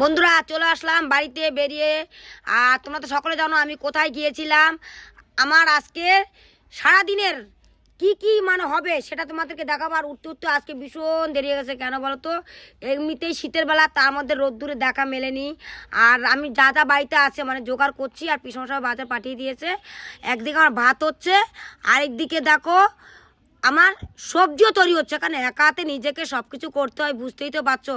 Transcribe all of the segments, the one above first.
বন্ধুরা, চলে আসলাম বাড়িতে বেরিয়ে। আর তোমরা তো সকলে জানো আমি কোথায় গিয়েছিলাম। আমার আজকে সারাদিনের কি কি মানে হবে সেটা তোমাদেরকে দেখাবো। আর উঠতে উঠতে আজকে ভীষণ দেরি হয়ে গেছে, কেন বলো তো এমনিতেই শীতের বেলা, তার মধ্যে রোদ্দুরে দেখা মেলেনি। আর আমি যা যা বাড়িতে আছে মানে জোগাড় করছি, আর সব বাজার পাঠিয়ে দিয়েছে। একদিকে আমার ভাত হচ্ছে, আরেকদিকে দেখো আমার সবজিও তৈরি হচ্ছে, কারণ একা হাতে নিজেকে সব কিছু করতে হয়, বুঝতেই তো পারছ।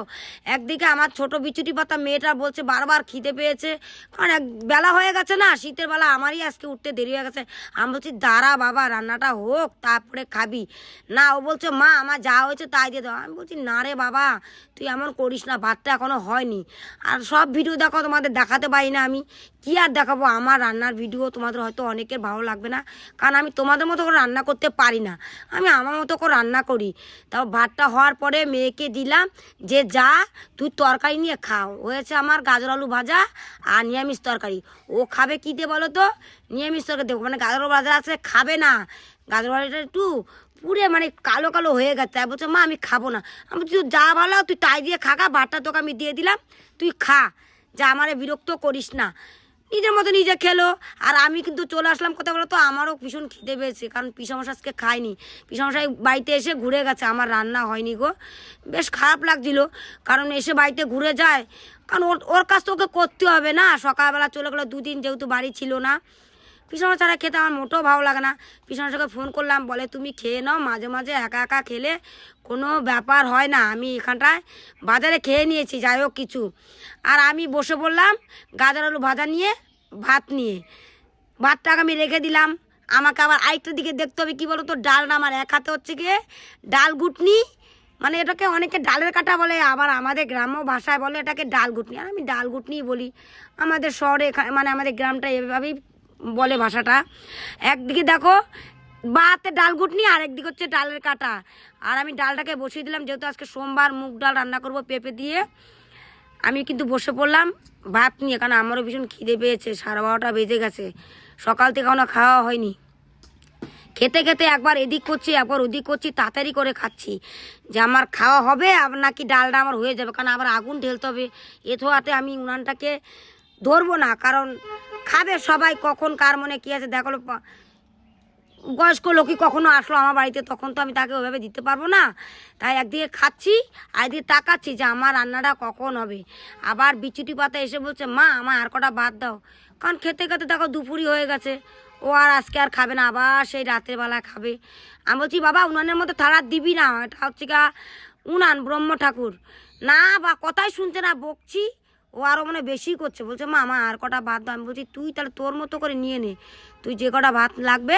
একদিকে আমার ছোট বিচুটি পাতা মেয়েটা বলছে, বারবার খিদে পেয়েছে। কারণ এক বেলা হয়ে গেছে না, শীতের বেলা আমারই আজকে উঠতে দেরি হয়ে গেছে। আমি বলছি, দাঁড়া বাবা, রান্নাটা হোক, তারপরে খাবি। না, ও বলছে, মা, আমার যা হয়েছে তাই দিয়ে দাও। আমি বলছি, না রে বাবা, তুই এমন করিস না, ভাতটা এখনও হয়নি। আর সব ভিডিও দেখো, তোমাদের দেখাতে পারি না আমি। কি আর দেখাবো? আমার রান্নার ভিডিও তোমাদের হয়তো অনেকের ভালো লাগবে না, কারণ আমি তোমাদের মতো করে রান্না করতে পারি না। আমি আমার মতো করে রান্না করি। তাও ভাতটা হওয়ার পরে মেয়েকে দিলাম যে যা তুই তরকারি নিয়ে খাও হয়েছে আমার গাজর আলু ভাজা আর নিরামিষ তরকারি। ও খাবে কী দিয়ে বলো তো? নিরামিষ তরকারি দেবো। মানে গাজর ভাজা আছে খাবে না। গাজর আলুটা একটু পুরে মানে কালো কালো হয়ে গেছে। তাই বলছে মা আমি খাব না। আমি বলছি, যা ভালো তুই তাই দিয়ে খাগা ভাতটা তোকে আমি দিয়ে দিলাম তুই খা। যা আমারে বিরক্ত করিস না। নিজের মতো নিজে খেলো। আর আমি কিন্তু চলে আসলাম কথা বলো তো আমারও ভীষণ খিদে পেয়েছে, কারণ পিসামশা আজকে খাইনি। পিসামশাই বাড়িতে এসে ঘুরে গেছে, আমার রান্না হয়নি গো। বেশ খারাপ লাগছিল, কারণ এসে বাড়িতে ঘুরে যায়। কারণ ওর ওর কাজ তো ওকে করতে হবে না। সকালবেলা চলে গেলো, দুদিন যেহেতু বাড়ি ছিল না। পিছনে ছাড়া খেতে আমার মোটেও ভালো লাগে না। পিছনে সঙ্গে ফোন করলাম, বলে, তুমি খেয়ে নাও, মাঝে মাঝে একা একা খেলে কোনো ব্যাপার হয় না। আমি এখানটায় বাজারে খেয়ে নিয়েছি, যাই হোক কিছু। আর আমি বসে বললাম গাজর আলু ভাজা নিয়ে, ভাত নিয়ে। ভাতটাকে আমি রেখে দিলাম। আমাকে আবার আরেকটার দিকে দেখতে হবে, কী বলো তো ডালটা আমার এক হাতে হচ্ছে গিয়ে ডাল গুটনি। মানে এটাকে অনেকে ডালের কাটা বলে, আবার আমাদের গ্রাম্য ভাষায় বলে এটাকে ডাল গুটনি। আর আমি ডাল ঘুটনিই বলি। আমাদের শহরে মানে আমাদের গ্রামটা এভাবেই বলে ভাষাটা। একদিকে দেখো, বাতে ডাল ঘুটনি, আর একদিকে হচ্ছে ডালের কাটা। আর আমি ডালটাকে বসিয়ে দিলাম, যেহেতু আজকে সোমবার মুগ ডাল রান্না করব পেঁপে দিয়ে। আমি কিন্তু বসে পড়লাম, ভাত নিয়ে, কারণ আমারও ভীষণ খিদে পেয়েছে, সাড়ে বারোটা বেজে গেছে। সকাল থেকে এখনও খাওয়া হয়নি। খেতে খেতে একবার এদিক করছি, একবার ওদিক করছি, তাড়াতাড়ি করে খাচ্ছি। যে আমার খাওয়া হবে, আর নাকি ডালটা আমার হয়ে যাবে, কারণ আবার আগুন ঢেলতে হবে। এতো হাতে আমি উনানটাকে ধরবো না, কারণ খাবে সবাই, কখন কার মনে কী আছে দেখল বয়স্ক লোকই কখনো আসলো আমার বাড়িতে, তখন তো আমি তাকে ওইভাবে দিতে পারব না। তাই একদিকে খাচ্ছি, আর একদিকে তাকাচ্ছি যে আমার রান্নাটা কখন হবে। আবার বিচুটি পাতা এসে বলছে, মা, আমার আর কটা ভাত দাও। কারণ খেতে খেতে দেখো দুপুরই হয়ে গেছে। ও আর আজকে আর খাবে না, আবার সেই রাতের বেলা খাবে। আমি বলছি, বাবা, উনানের মধ্যে থালা দিবি না, এটা হচ্ছে গা উনান ব্রহ্ম ঠাকুর। না, বা কথাই শুনছে না, বকছি। ও আরও মানে বেশি করছে। বলছে, মা, আমার আর কটা ভাত দাও। আমি বলছি, তুই তাহলে তোর মতো করে নিয়ে নে। তুই যে কটা ভাত লাগবে,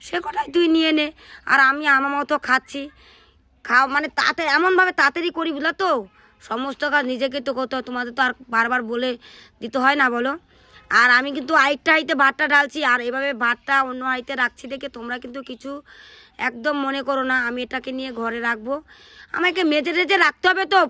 সে কটাই তুই নিয়ে নে। আর আমি আমার মতো খাচ্ছি। খাও মানে তাতে, এমনভাবে তাড়াতাড়ি করি, বুঝলো তো? সমস্ত কাজ নিজেকে তো করতে হয়। তোমাদের তো আর বারবার বলে দিতে হয় না, বলো? আর আমি কিন্তু আরেকটা হাইতে ভাতটা ঢালছি। আর এভাবে ভাতটা অন্য হাইতে রাখছি দেখে তোমরা কিন্তু কিছু একদম মনে করো না। আমি এটাকে নিয়ে ঘরে রাখব। আমাকে মেজে টেজে রাখতে হবে তো?